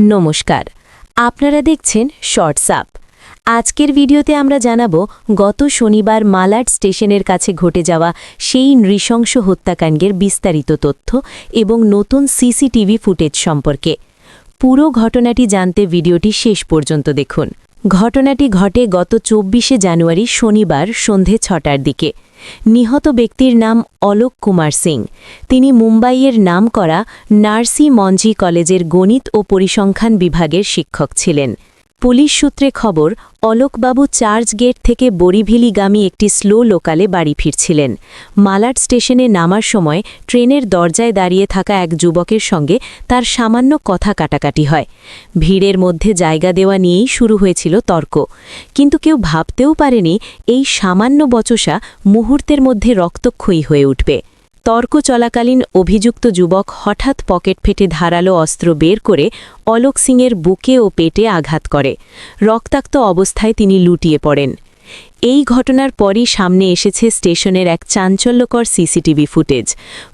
নমস্কার। আপনারা দেখছেন শর্টস আপ আজকের ভিডিওতে আমরা জানাব, গত শনিবার মালাড স্টেশনের কাছে ঘটে যাওয়া সেই নৃশংস হত্যাকাণ্ডের বিস্তারিত তথ্য এবং নতুন সিসিটিভি ফুটেজ সম্পর্কে। পুরো ঘটনাটি জানতে ভিডিওটি শেষ পর্যন্ত দেখুন। ঘটনাটি ঘটে গত চব্বিশে জানুয়ারি শনিবার সন্ধে ছটার দিকে। নিহত ব্যক্তির নাম অলোক কুমার সিং। তিনি মুম্বাইয়ের নামকরা নার্সি মঞ্জি কলেজের গণিত ও পরিসংখ্যান বিভাগের শিক্ষক ছিলেন। পুলিশ সূত্রে খবর, অলোকবাবু চার্চ গেট থেকে বরিভিলিগামী একটি স্লো লোকালে বাড়ি ফিরছিলেন। মালাট স্টেশনে নামার সময় ট্রেনের দরজায় দাঁড়িয়ে থাকা এক যুবকের সঙ্গে তার সামান্য কথা কাটাকাটি হয়। ভিড়ের মধ্যে জায়গা দেওয়া নিয়েই শুরু হয়েছিল তর্ক। কিন্তু কেউ ভাবতেও পারেনি, এই সামান্য বচসা মুহূর্তের মধ্যে রক্তক্ষয়ী হয়ে উঠবে। তর্ক চলাকালীন অভিযুক্ত যুবক হঠাৎ পকেট ফেটে ধারালো অস্ত্র বের করে অলোক সিংয়ের বুকে ও পেটে আঘাত করে। রক্তাক্ত অবস্থায় তিনি লুটিয়ে পড়েন। এই ঘটনার পরই সামনে এসেছে স্টেশনের এক চাঞ্চল্যকর সিসিটিভি ফুটেজ।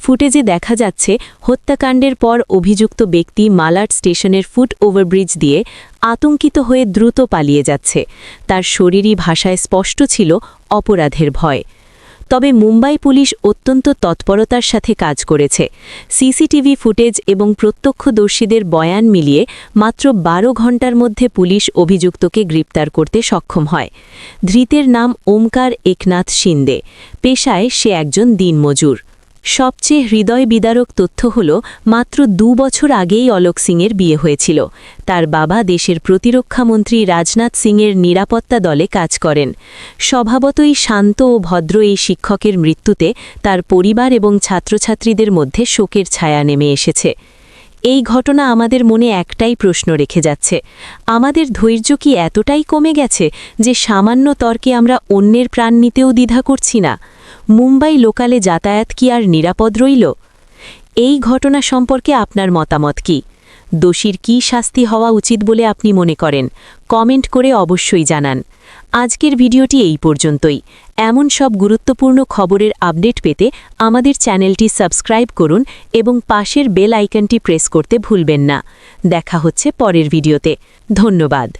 ফুটেজে দেখা যাচ্ছে, হত্যাকাণ্ডের পর অভিযুক্ত ব্যক্তি মালাড স্টেশনের ফুট ওভারব্রিজ দিয়ে আতঙ্কিত হয়ে দ্রুত পালিয়ে যাচ্ছে। তার শরীরী ভাষায় স্পষ্ট ছিল অপরাধের ভয়। তবে মুম্বাই পুলিশ অত্যন্ত তৎপরতার সাথে কাজ করেছে। সিসিটিভি ফুটেজ এবং প্রত্যক্ষদর্শীদের বয়ান মিলিয়ে মাত্র বারো ঘণ্টার মধ্যে পুলিশ অভিযুক্তকে গ্রেপ্তার করতে সক্ষম হয়। ধৃতের নাম ওমকার একনাথ শিন্দে। পেশায় সে একজন দিনমজুর। সবচেয়ে হৃদয় বিদারক তথ্য হল, মাত্র দু বছর আগেই অলোক সিংয়ের বিয়ে হয়েছিল। তার বাবা দেশের প্রতিরক্ষামন্ত্রী রাজনাথ সিংয়ের নিরাপত্তা দলে কাজ করেন। স্বভাবতই শান্ত ও ভদ্র এই শিক্ষকের মৃত্যুতে তার পরিবার এবং ছাত্রছাত্রীদের মধ্যে শোকের ছায়া নেমে এসেছে। এই ঘটনা আমাদের মনে একটাই প্রশ্ন রেখে যাচ্ছে। আমাদের ধৈর্য কি এতটাই কমে গেছে যে সামান্য তর্কে আমরা অন্যের প্রাণ নিতেও দ্বিধা করছি না? মুম্বাই লোকালে যাতায়াত কি আর নিরাপদ রইল? এই ঘটনা সম্পর্কে আপনার মতামত কি? দোষীর কি শাস্তি হওয়া উচিত বলে আপনি মনে করেন? কমেন্ট করে অবশ্যই জানান। আজকের ভিডিওটি এই পর্যন্তই। এমন সব গুরুত্বপূর্ণ খবরের আপডেট পেতে আমাদের চ্যানেলটি সাবস্ক্রাইব করুন এবং পাশের বেল আইকনটি প্রেস করতে ভুলবেন না। দেখা হচ্ছে পরের ভিডিওতে। ধন্যবাদ।